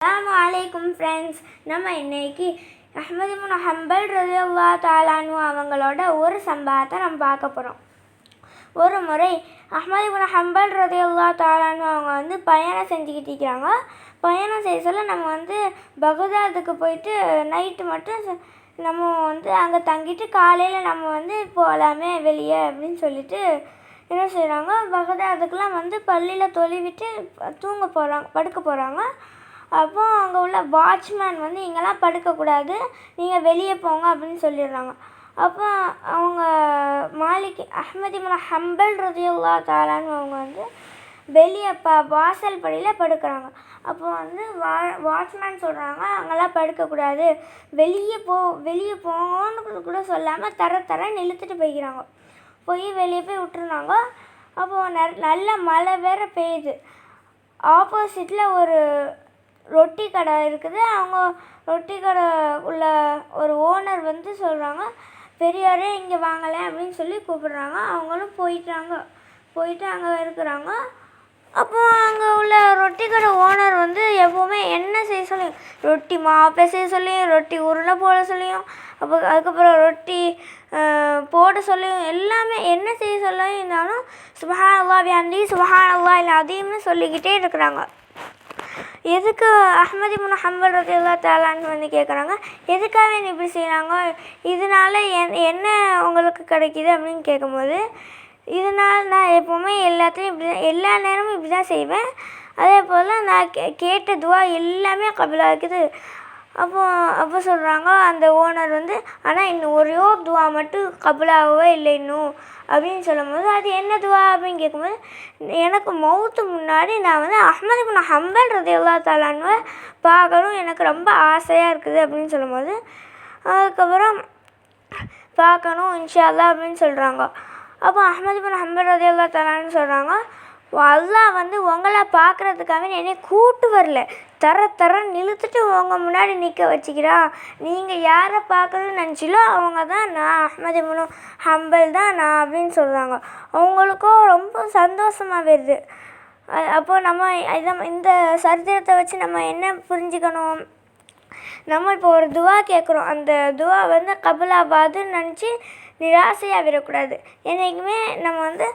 அஸ்ஸலாமு அலைக்கும் ஃப்ரெண்ட்ஸ் நம்ம இன்னைக்கு அஹமது முன் ஹம்பல் ரலியல்லா தாலானு அவங்களோட ஒரு சம்பவத்தை நம்ம பார்க்க போகிறோம் ஒரு முறை அஹமது முன் ஹம்பல் ரலியல்லா தாலானு அவங்க வந்து பயணம் செஞ்சுக்கிட்டு இருக்கிறாங்க. பயணம் செய்ய சொல்ல நம்ம வந்து பகுதாதுக்கு போயிட்டு நைட்டு மட்டும் நம்ம வந்து அங்கே தங்கிட்டு காலையில் நம்ம வந்து போகலாமே வெளியே அப்படின்னு சொல்லிட்டு என்ன செய்கிறாங்க பகதாதுக்கெலாம் வந்து பள்ளியில் தொழுவிட்டு தூங்க போகிறாங்க படுக்க போகிறாங்க அப்போ அங்கே உள்ள வாட்ச்மேன் வந்து இங்கெல்லாம் படுக்கக்கூடாது. நீங்கள் வெளியே போங்க அப்படின்னு சொல்லிடுறாங்க. அப்போ அவங்க மாலிக் அஹ்மதி முன ஹம்பல் ரதியுல்லா தாலான்னு அவங்க வந்து வெளியே ப வாசல் படியில் படுக்கிறாங்க. அப்போ வந்து வா வாட்ச்மேன் சொல்கிறாங்க அங்கெல்லாம் படுக்கக்கூடாது. வெளியே போ வெளியே போங்கன்னு கூட சொல்லாமல் தர தரன்னு இழுத்துட்டு போய்க்கிறாங்க. போய் வெளியே போய் விட்டுருந்தாங்க. அப்போது நல்ல மழை வேற பெய்யுது. ஆப்போசிட்டில் ஒரு ரொட்டி கடை இருக்குது. அவங்க ரொட்டி கடை உள்ள ஒரு ஓனர் வந்து சொல்கிறாங்க பெரியாரே இங்கே வாங்கலை அப்படின்னு சொல்லி கூப்பிடுறாங்க. அவங்களும் போயிட்டாங்க. போயிட்டு அங்கே இருக்கிறாங்க. அப்போ அங்கே உள்ள ரொட்டி கடை ஓனர் வந்து எப்போவுமே என்ன செய்ய சொல்லியும் ரொட்டி மாப்பை செய்ய சொல்லியும் ரொட்டி உருளை போட சொல்லியும் அப்போ அதுக்கப்புறம் ரொட்டி போட சொல்லியும் எல்லாமே என்ன செய்ய சொல்லியும் இருந்தாலும் சுபஹான் அல்லா வியாந்தி சுபஹான் அல்லா இல்லை அதையுமே சொல்லிக்கிட்டே இருக்கிறாங்க. எதுக்கு அஹ்மதி முன் ஹம்பல் ரதியுல்லா தாலான்னு வந்து கேட்குறாங்க எதுக்காக என்ன இப்படி செய்கிறாங்க இதனால என் என்ன உங்களுக்கு கிடைக்கிது அப்படின்னு கேட்கும்போது இதனால் நான் எப்போவுமே எல்லாத்தையும் இப்படி தான் எல்லா நேரமும் இப்படி தான் செய்வேன். அதே போல் நான் கே கேட்ட துவா எல்லாமே கபிலாக இருக்குது. அப்போ அப்போ சொல்கிறாங்க அந்த ஓனர் வந்து ஆனால் இன்னும் ஒரே ஒரு துவா மட்டும் கபிலாகவே இல்லை இன்னும் அப்படின்னு சொல்லும்போது அது என்ன துவா? அப்படின்னு கேட்கும்போது எனக்கு மவுத்து முன்னாடி நான் வந்து அஹமது பின் ஹம்பல் ரதியுல்லா தாலான்வை பார்க்கணும். எனக்கு ரொம்ப ஆசையாக இருக்குது. அப்படின்னு சொல்லும்போது அதுக்கப்புறம் பார்க்கணும் இன்ஷா அல்லாஹ் அப்படின்னு சொல்கிறாங்க அப்போ அஹமது பின் ஹம்பல் அல்லா தாலான்னு சொல்கிறாங்க அல்லா வந்து உங்களை பார்க்குறதுக்காக என்னை கூட்டு வரல. தர தரன்னு இழுத்துட்டு உங்கள் முன்னாடி நிற்க வச்சுக்கிறான் நீங்கள் யாரை பார்க்கணும்னு நினச்சிலோ அவங்க தான் நான் அஹ்மது முனு ஹம்பல் தான் நான் அப்படின்னு சொல்கிறாங்க அவங்களுக்கும் ரொம்ப சந்தோஷமாக வருது. அப்போது நம்ம இதை இந்த சரித்திரத்தை வச்சு நம்ம என்ன புரிஞ்சுக்கணும்? நம்ம இப்போ ஒரு துவா கேட்குறோம் அந்த துவா வந்து கபுலாபாதுன்னு நினச்சி நிராசையாக விடக்கூடாது. என்றைக்குமே நம்ம வந்து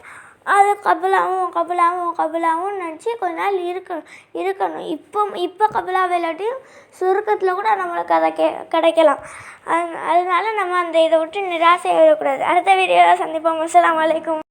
அது கபுலாவும் கபுலாவும் கபுலாவும் நினச்சி கொஞ்ச நாள் இருக்கணும் இருக்கணும். இப்போ இப்போ கபுலா இல்லாட்டியும் சுருக்கத்தில் கூட நம்மளுக்கு அதை கே கிடைக்கலாம். அது அதனால நம்ம அந்த இதை விட்டு நிராசையாக விடக்கூடாது. அடுத்த வீடியோவில் சந்திப்போம். அஸ்லாம் அலைக்கும்.